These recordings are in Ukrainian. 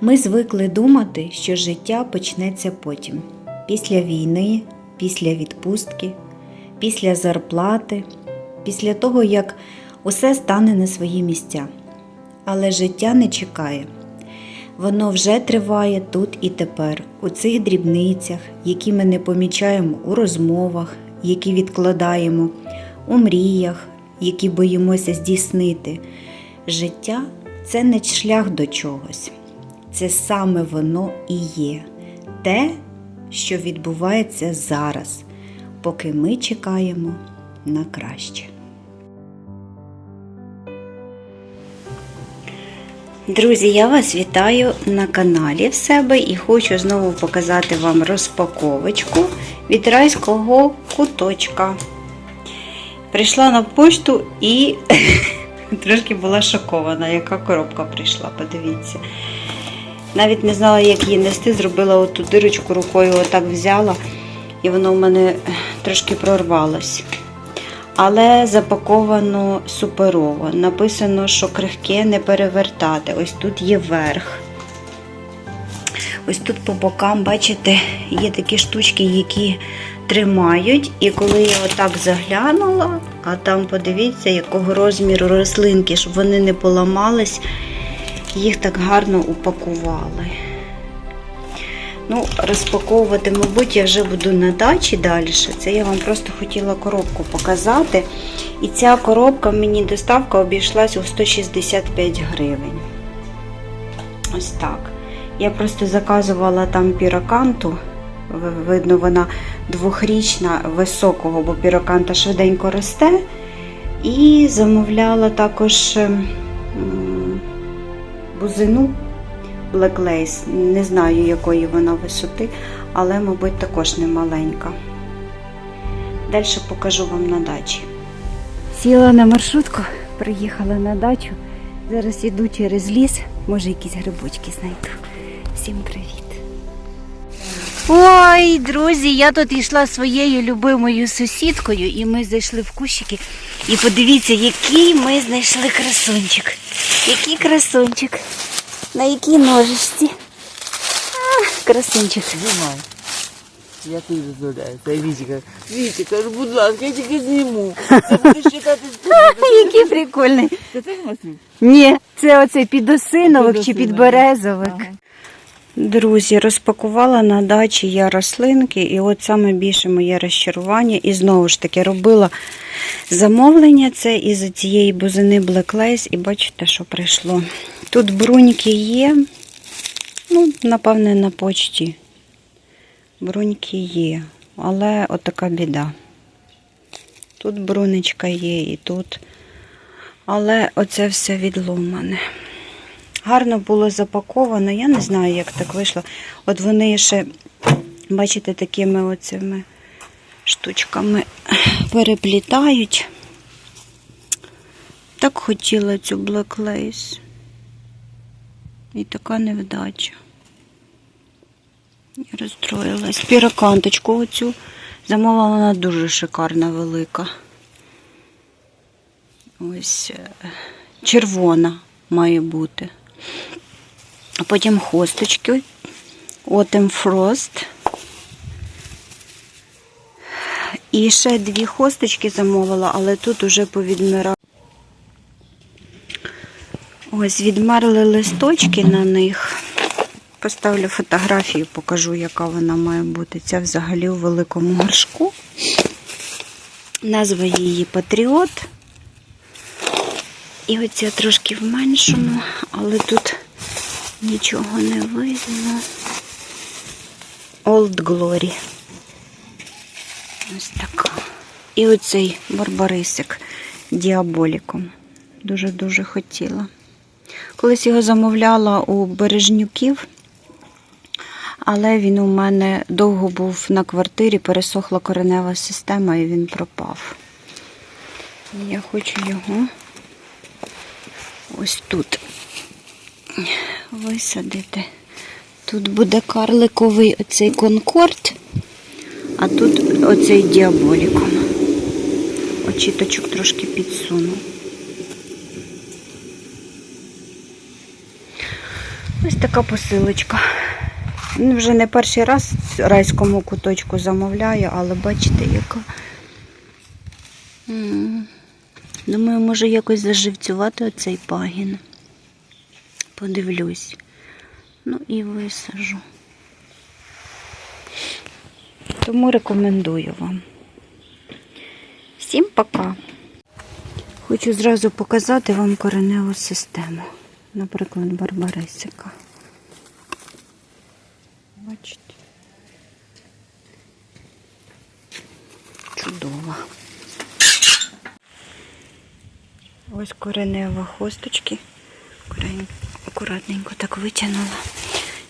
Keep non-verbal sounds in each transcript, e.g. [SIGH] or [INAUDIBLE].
Ми звикли думати, що життя почнеться потім, після війни, після відпустки, після зарплати, після того, як усе стане на свої місця. Але життя не чекає. Воно вже триває тут і тепер, у цих дрібницях, які ми не помічаємо у розмовах, які відкладаємо, у мріях, які боїмося здійснити. Життя це не шлях до чогось, це саме воно і є те, що відбувається зараз, поки ми чекаємо на краще. Друзі, я вас вітаю на каналі в себе і хочу знову показати вам розпаковочку від райського куточка. Прийшла на пошту і [LAUGHS] трошки була шокована, яка коробка прийшла, подивіться. Навіть не знала, як її нести, зробила оту дирочку рукою, отак взяла, і воно в мене трошки прорвалось. Але запаковано суперово. Написано, що крихке не перевертати. Ось тут є верх. Ось тут по бокам, бачите, є такі штучки, які тримають. І коли я отак заглянула, а там подивіться, якого розміру рослинки, щоб вони не поламались, їх так гарно упакували. Ну, розпаковувати, мабуть, я вже буду на дачі далі. Це я вам просто хотіла коробку показати. І ця коробка мені доставка обійшлась у 165 гривень. Ось так. Я просто заказувала там піроканту. Видно, вона двохрічна, високого, бо піроканта швиденько росте. І замовляла також м, бузину Black Lace. Не знаю, якої вона висоти, але, мабуть, також не маленька. Далі покажу вам на дачі. Сіла на маршрутку, приїхала на дачу. Зараз іду через ліс, може якісь грибочки знайду. Всім привіт! Ой, друзі, я тут йшла своєю любимою сусідкою, і ми зайшли в кущики. І подивіться, який ми знайшли красунчик. Який красунчик. На якій ножичці? А, красунчик. Знімай. Я тобі дозволяю. Це Вітіка. Вітіка, ж, будь ласка, я тільки зніму. Це будеш читати [LAUGHS] Який прикольний. Це масив? Ні, це оцей підосиновик чи підберезовик. Ага. Друзі, розпакувала на дачі я рослинки, і от саме більше моє розчарування. І знову ж таки робила замовлення це із цієї бузини Black Lace, і бачите, що прийшло. Тут бруньки є, ну, напевне, на почті. Бруньки є, але отака біда. Тут брунечка є і тут. Але оце все відломане. Гарно було запаковано. Я не знаю, як так вийшло. От вони ще, бачите, такими оцими штучками переплітають. Так хотіла цю Black Lace. І така невдача. Я розстроїлась. Піроканточку оцю замовила, вона дуже шикарна, велика. Ось е, червона має бути. Потім хосточки. Autumn Frost. І ще дві хосточки замовила, але тут уже повідмирали. Ось відмерли листочки на них. Поставлю фотографію, покажу, яка вона має бути. Ця взагалі у великому горшку. Назва її Патріот. І оця трошки в меншому, але тут нічого не видно. Old Glory. Ось така. І оцей барбарисик діаболіком. Дуже-дуже хотіла. Колись його замовляла у бережнюків, але він у мене довго був на квартирі, пересохла коренева система і він пропав. Я хочу його ось тут висадити. Тут буде карликовий оцей конкорд, а тут оцей діаболіком. Очіточок трошки підсуну. Ось така посилочка. Вже не перший раз райському куточку замовляю, але бачите, яка. Думаю, може якось заживцювати оцей пагін. Подивлюсь. Ну і висажу. Тому рекомендую вам. Всім пока! Хочу зразу показати вам кореневу систему. Наприклад, барбарисика. Бачите? Чудово. Ось коренева хосточки. Акуратненько так витягнула.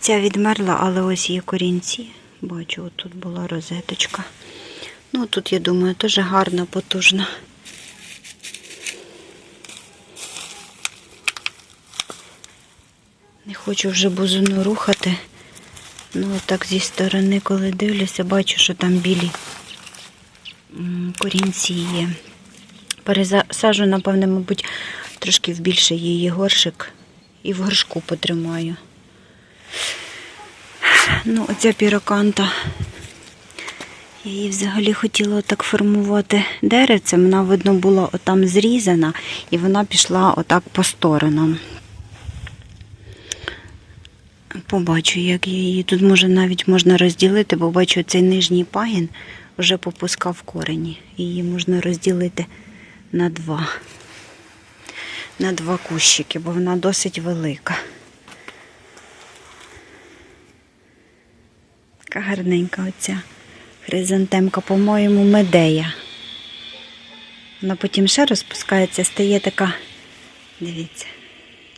Ця відмерла, але ось є корінці. Бачу, от тут була розеточка. Ну, тут, я думаю, теж гарна, потужна. Не хочу вже бузину рухати. Ну, так зі сторони, коли дивлюся, бачу, що там білі корінці є. Пересажу, напевне, мабуть, трошки в більший її горшик і в горшку потримаю. Ну, оця піроканта. Я її взагалі хотіла так формувати деревцем. Вона, видно, була отам зрізана, і вона пішла отак по сторонам. Побачу, як її. Тут може навіть можна розділити, бо бачу, цей нижній пагін вже попускав корені. Її можна розділити на два. На два кущики, бо вона досить велика. Така гарненька оця хризантемка, по-моєму, медея. Вона потім ще розпускається, стає така, дивіться,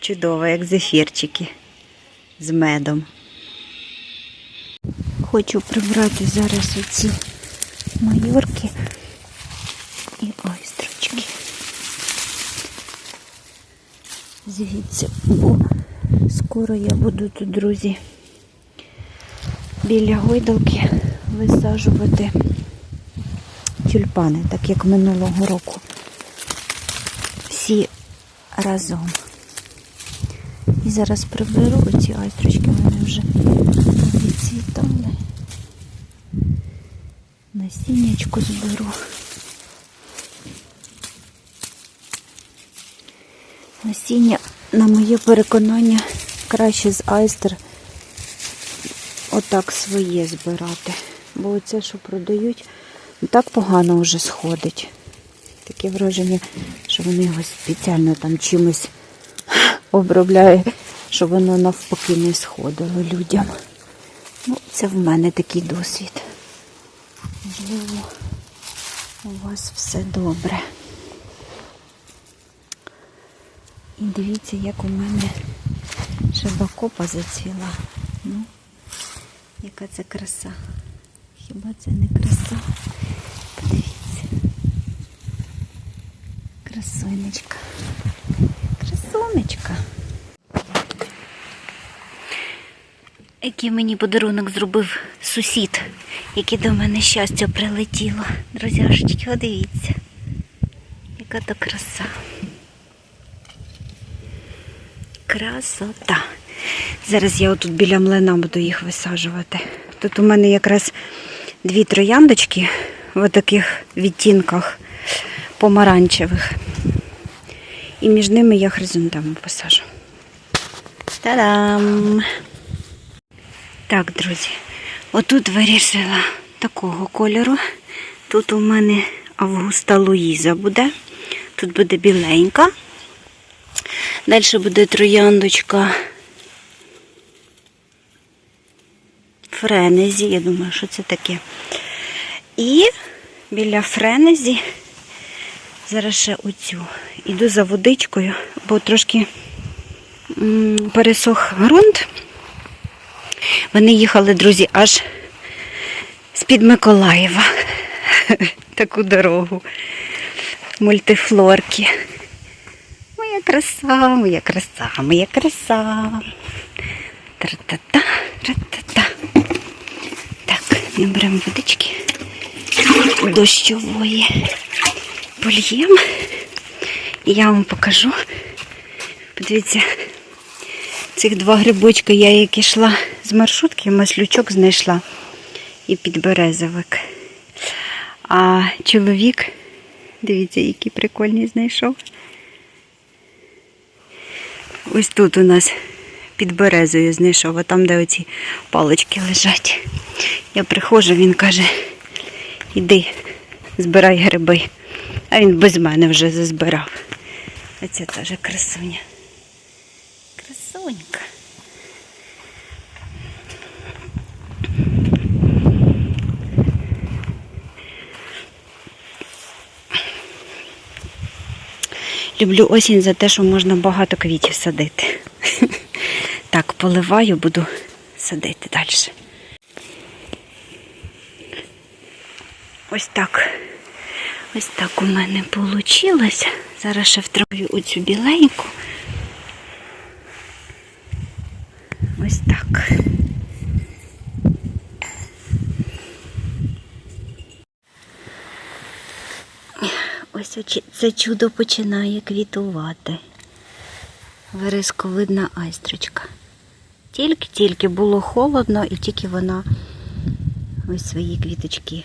чудова, як зефірчики з медом. Хочу прибрати зараз оці майорки і ойстрочки. Звідси, бо скоро я буду тут, друзі, біля гойдалки висаджувати тюльпани, так як минулого року. Всі разом. І зараз приберу оці айстрочки, вони вже відцвітали. Насіннячку зберу. Насіння, на моє переконання, краще з айстер отак своє збирати. Бо оце, що продають, ну, так погано вже сходить. Таке враження, що вони його спеціально там чимось [LAUGHS] обробляє, щоб воно навпаки не сходило людям. Ну, це в мене такий досвід. Можливо, у вас все добре. І дивіться, як у мене шибакопа зацвіла. Ну, яка це краса. Хіба це не краса? Подивіться. Красунечка. Красунечка. Який мені подарунок зробив сусід, який до мене щастя прилетіло. Друзяшечки, о, дивіться. Яка то краса. Красота. Зараз я отут біля млина буду їх висаджувати. Тут у мене якраз дві трояндочки в таких відтінках помаранчевих. І між ними я хризантему посажу. Та-дам! Так, друзі, отут вирішила такого кольору. Тут у мене Августа Луїза буде. Тут буде біленька. Далі буде трояндочка Френезі. Я думаю, що це таке. І біля Френезі зараз ще оцю. Іду за водичкою, бо трошки пересох ґрунт. Вони їхали, друзі, аж з-під Миколаєва. [LAUGHS] Таку дорогу. Мультифлорки. Краса, моя краса, моя краса. Тра-та-та, тра-та-та. Так, наберемо водички дощової. Польємо. І я вам покажу. Подивіться, Цих два грибочки я як ішла з маршрутки, маслючок знайшла і підберезовик. А чоловік, дивіться, який прикольний знайшов. Ось тут у нас під березою знайшов, а там, де оці палички лежать. Я приходжу, він каже, іди, збирай гриби. А він без мене вже зазбирав. Оце теж красуня. Красунька. Люблю осінь за те, що можна багато квітів садити. [LAUGHS] Так, поливаю, буду садити далі. Ось так. Ось так у мене вийшло. Зараз ще втравлю оцю біленьку. Ось так. Ось очі- це чудо починає квітувати. Вересковидна айстрочка. Тільки-тільки було холодно і тільки вона ось свої квіточки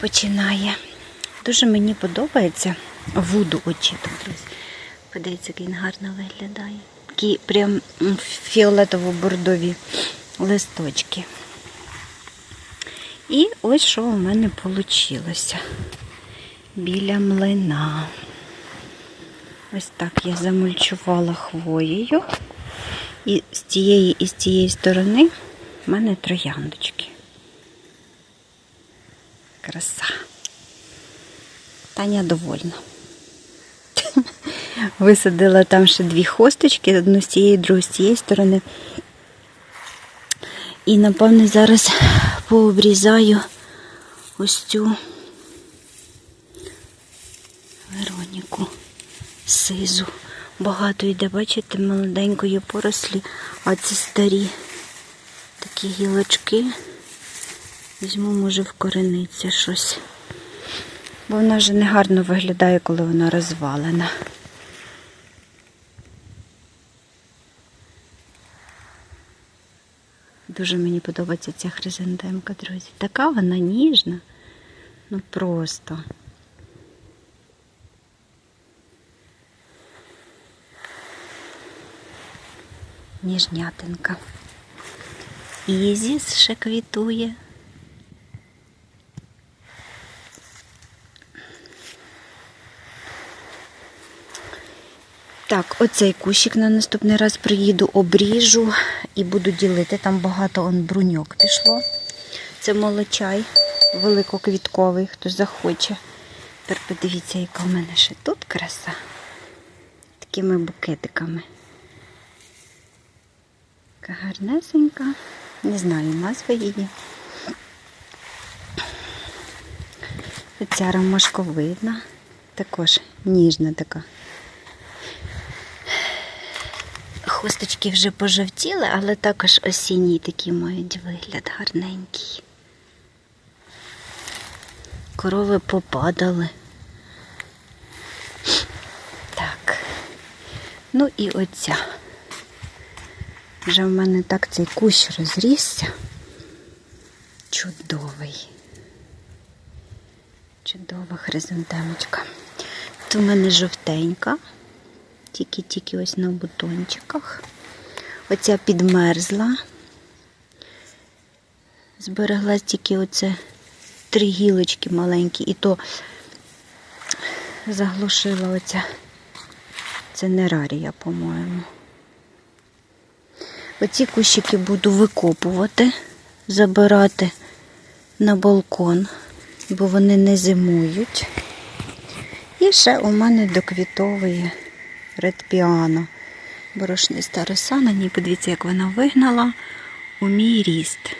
починає. Дуже мені подобається вуду очі друзі. Подивіться, як він гарно виглядає. Такі прям фіолетово-бордові листочки. І ось що у мене вийшло біля млина. Ось так я замульчувала хвоєю. І з тієї і з цієї сторони в мене трояндочки. Краса. Таня довольна. [LAUGHS] Висадила там ще дві хосточки, одну з цієї, другу з цієї сторони. І, напевне, зараз пообрізаю ось цю Вероніку сизу. Багато йде, бачите, молоденької порослі, а ці старі такі гілочки. Візьму, може, вкорениться щось. Бо вона вже не гарно виглядає, коли вона розвалена. Дуже мені подобається ця хризантемка, друзі. Така вона ніжна. Ну просто. Ніжнятинка. Ізіс ще квітує. Так, оцей кущик на наступний раз приїду, обріжу і буду ділити. Там багато он бруньок пішло. Це молочай великоквітковий, хто захоче. Тепер подивіться, яка в мене ще тут краса. Такими букетиками. Гарнесенька. Не знаю назви її. Оця ромашковидна. Також ніжна така. Хусточки вже пожовтіли, але також осінній такий мають вигляд гарненький. Корови попадали. Так. Ну і оця. Вже в мене так цей кущ розрісся. Чудовий. Чудова хризантемочка. Тут у мене жовтенька. Тільки-тільки ось на бутончиках. Оця підмерзла. Збереглась тільки оце три гілочки маленькі, і то заглушила оця. Це нерарія, по-моєму. Оці кущики буду викопувати, забирати на балкон, бо вони не зимують. І ще у мене доквітовує редпіано. Борошниста роса на ній, подивіться, як вона вигнала у мій ріст.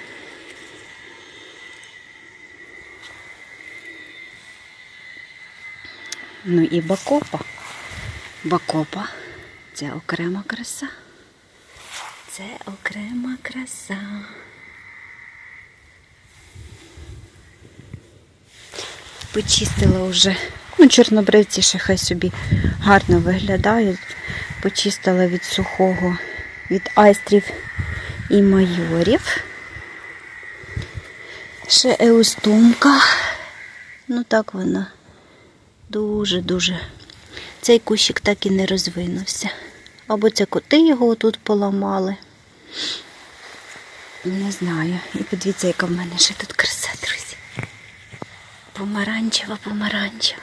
Ну і бакопа. Бакопа це окрема краса. Це окрема краса. Почистила вже. Ну, чорнобривці ще хай собі гарно виглядають. Почистила від сухого від айстрів і майорів. Ще еустомка. Ну так вона дуже-дуже. Цей кущик так і не розвинувся. Або це коти його тут поламали. Не знаю. І подивіться, яка в мене ще тут краса, друзі. Помаранчева, помаранчева.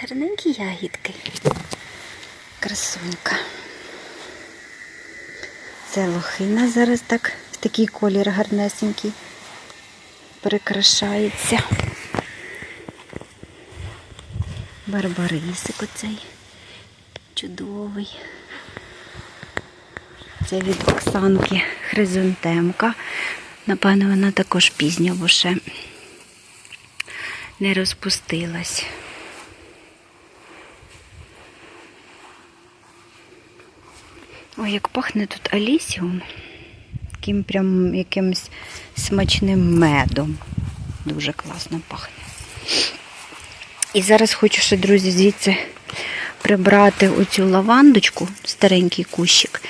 Гарненькі ягідки. Красунька. Це лохина зараз так, в такий колір гарнесенький. Прикрашається. Барбарисик оцей чудовий. Це від Оксанки Хризантемка. Напевно, вона також пізня, бо ще не розпустилась. Ой, як пахне тут алісіум. Таким прям якимось смачним медом. Дуже класно пахне. І зараз хочу ще, друзі, звідси прибрати оцю лавандочку, старенький кущик,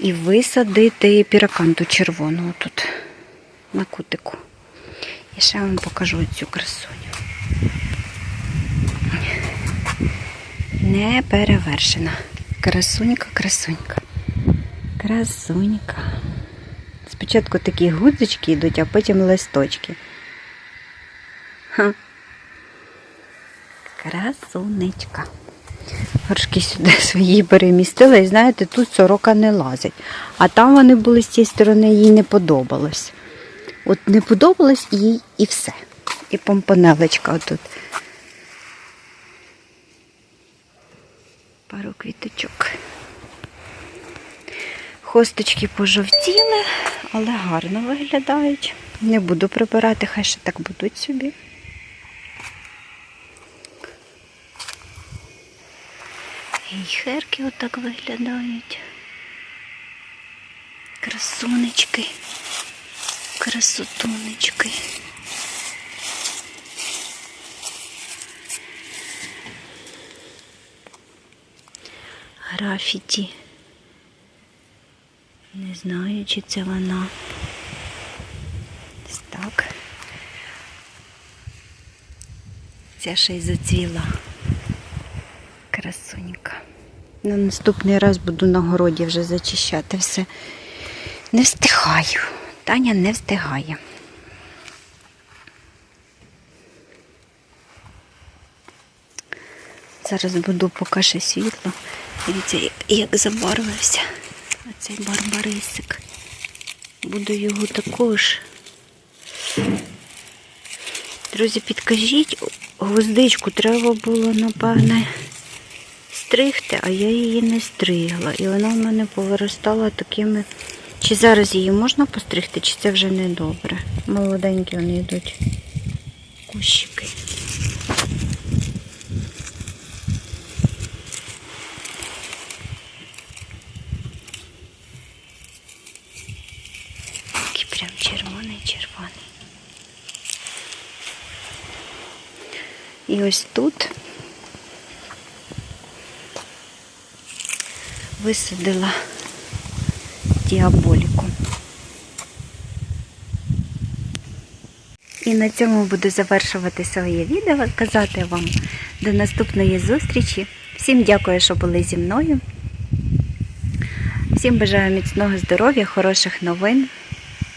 і висадити піраканту червону тут на кутику. І ще вам покажу цю красуню. Не перевершена. Красунька, красунька. Красунька. Спочатку такі гудзички йдуть, а потім листочки. Ха. Красунечка. Горшки сюди [LAUGHS] свої перемістила, і знаєте, тут сорока не лазить. А там вони були з цієї сторони, їй не подобалось. От не подобалось їй і все. І помпонелечка отут. Пару квіточок. Хосточки пожовтіли, але гарно виглядають. Не буду прибирати, хай ще так будуть собі. І херки отак виглядають. Красунечки, красотунечки. Графіті. Не знаю, чи це вона. Ось так. Ця ще й зацвіла. Красунька. На наступний раз буду на городі вже зачищати все. Не встигаю. Таня не встигає. Зараз буду поки ще світло. Дивіться, як, забарвився оцей барбарисик. Буду його також. Друзі, підкажіть, гвоздичку треба було, напевне, стригти, а я її не стригла. І вона в мене повиростала такими. Чи зараз її можна постригти, чи це вже не добре? Молоденькі вони йдуть. Кущики. Такий прям червоний, червоний. І ось тут висадила діаболіку. І на цьому буду завершувати своє відео. Казати вам до наступної зустрічі. Всім дякую, що були зі мною. Всім бажаю міцного здоров'я, хороших новин.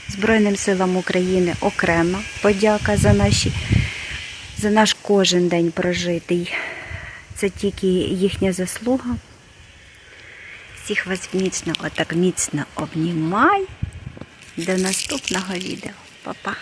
Збройним силам України окрема подяка за наші, за наш кожен день прожитий. Це тільки їхня заслуга. Всіх вас міцно, отак міцно обнімай. До наступного відео. Па-па.